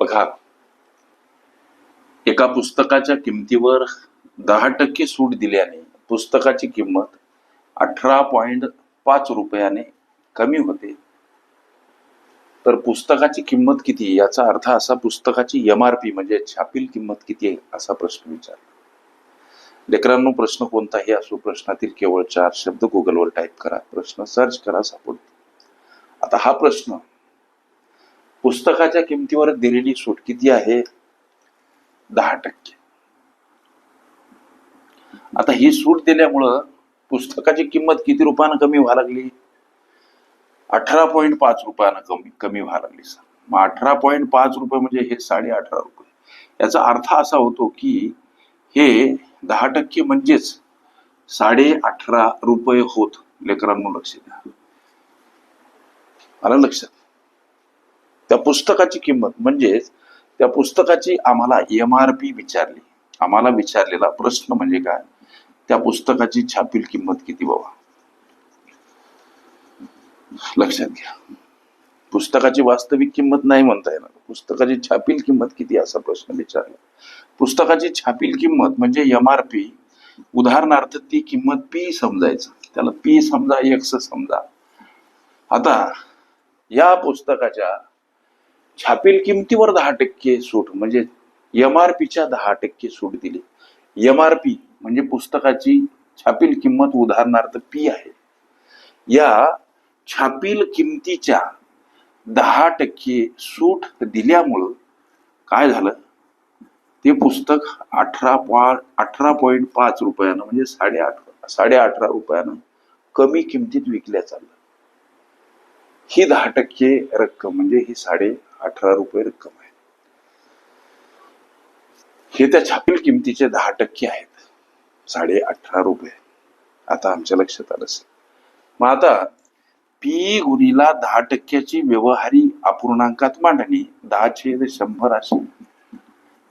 बघा एका पुस्तकाच्या किमतीवर दहा टक्के सूट दिल्याने पुस्तकाची किंमत अठरा पॉइंट पाच रुपयाने कमी होते. तर पुस्तकाची किंमत किती याचा अर्थ असा पुस्तकाची एम आर पी म्हणजे छापील किंमत किती आहे? असा प्रश्न विचारला. लेकरांनो प्रश्न कोणताही असो प्रश्नातील केवळ चार शब्द गुगलवर टाईप करा. प्रश्न सर्च करा सापडतो. आता हा प्रश्न पुस्तकाच्या किमतीवर दिलेली सूट किती आहे? दहा टक्के. आता ही सूट दिल्यामुळं पुस्तकाची किंमत किती रुपयानं कमी व्हायला लागली? अठरा पॉईंट पाच रुपयानं कमी कमी व्हायला लागली सर. मग अठरा पॉईंट पाच रुपये म्हणजे हे साडे अठरा रुपये. याचा अर्थ असा होतो की हे दहा टक्के म्हणजेच साडे अठरा रुपये होत लेकरांनो लक्ष द्या. आलं लक्षात? पुस्तकाची किंमत. म्हणजेच त्या पुस्तकाची आम्हाला एम आर पी विचारली. आम्हाला विचारलेला प्रश्न म्हणजे काय? त्या पुस्तकाची छापील किंमत किती बाबा? लक्षात घ्या. पुस्तकाची वास्तविक किंमत नाही म्हणता येणार. पुस्तकाची छापील किंमत किती असा प्रश्न विचारला. पुस्तकाची छापील किंमत म्हणजे एम आर पी उदाहरणार्थ ती किंमत पी समजायचं. त्याला पी समजा एक्स समजा. आता या पुस्तकाच्या छापील किमतीवर दहा टक्के सूट म्हणजे एम आर पीच्या दहा टक्के सूट दिली. एम आर पी म्हणजे पुस्तकाची छापील किंमत उदाहरणार्थ पी आहे. या छापील किमतीच्या दहा टक्के सूट दिल्यामुळं काय झालं? ते पुस्तक अठरा पा अठरा पॉईंट पाच रुपयानं म्हणजे साडे अठरा साडे अठरा रुपयानं कमी किमतीत विकल्या चाललं. ही दहा टक्के रक्कम म्हणजे ही साडे अठरा रुपये रक्कम आहे. हे त्या छापील किमतीचे दहा टक्के आहेत. साडे अठरा रुपये. आता आमच्या लक्षात आलं असेल. मग आता पी गुणीला दहा टक्क्याची व्यवहारी अपूर्णांकात मांडणी दहा छेद शंभर अशी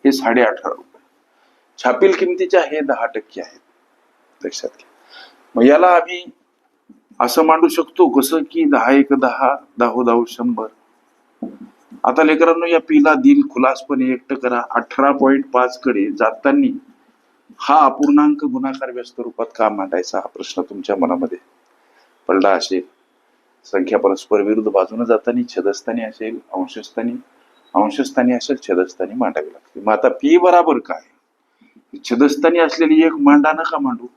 हे साडे अठरा रुपये. छापील किमतीच्या हे दहा टक्के आहेत. लक्षात घ्या. मग याला आम्ही असं मांडू शकतो कसं की दहा एक दहा दहा दहा शंभर. आता लेकरांनो या पीला दिल खुलासपणे एकट करा. अठरा पॉईंट पाच कडे जाताना हा अपूर्णांक गुणाकार व्यस्त रूपात का मांडायचा हा प्रश्न तुमच्या मनामध्ये पडला असेल? संख्या परस्पर विरुद्ध बाजूने जाताना छेदस्थानी असेल अंशस्थानी अंशस्थानी असेल छेदस्थानी मांडावी लागते. मग आता पी बराबर काय? छेदस्थानी असलेली एक मांडा नका मांडू.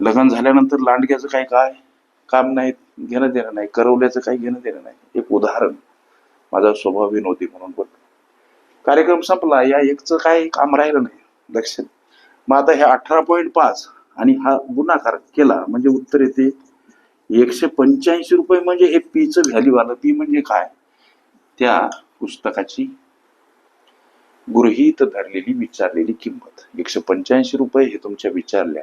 लग्न झाल्यानंतर लांडग्याचं काय काय काम नाही घेणं देणं नाही करवल्याचं काही घेणं देणं नाही. एक उदाहरण माझा स्वभाव विनोदी म्हणून पण कार्यक्रम संपला या एकचं काय काम राहिलं नाही लक्षात. मग आता हे अठरा पॉईंट पाच आणि हा गुणाकार केला म्हणजे उत्तर येते एकशे पंच्याऐंशी रुपये म्हणजे हे पीचं व्हॅल्यू आलं. पी म्हणजे काय? त्या पुस्तकाची गृहीत धरलेली विचारलेली किंमत. एकशे पंच्याऐंशी रुपये हे तुमच्या विचारल्या.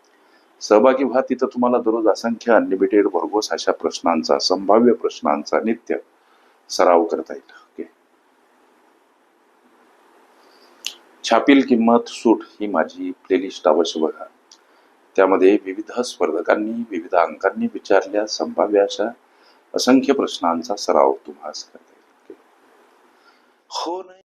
सहभागी व्हा. तिथं तुम्हाला दररोज असंख्य अनलिमिटेड भरघोस अशा प्रश्नांचा संभाव्य प्रश्नांचा नित्य सराव करता येईल. ओके छापील किंमत सूट ही माझी प्लेलिस्ट अवश्य बघा. त्यामध्ये विविध स्पर्धकांनी विविध अंकांनी विचारल्या संभाव्य अशा असंख्य प्रश्नांचा सराव तुम्हाला करता येईल. हो नाही.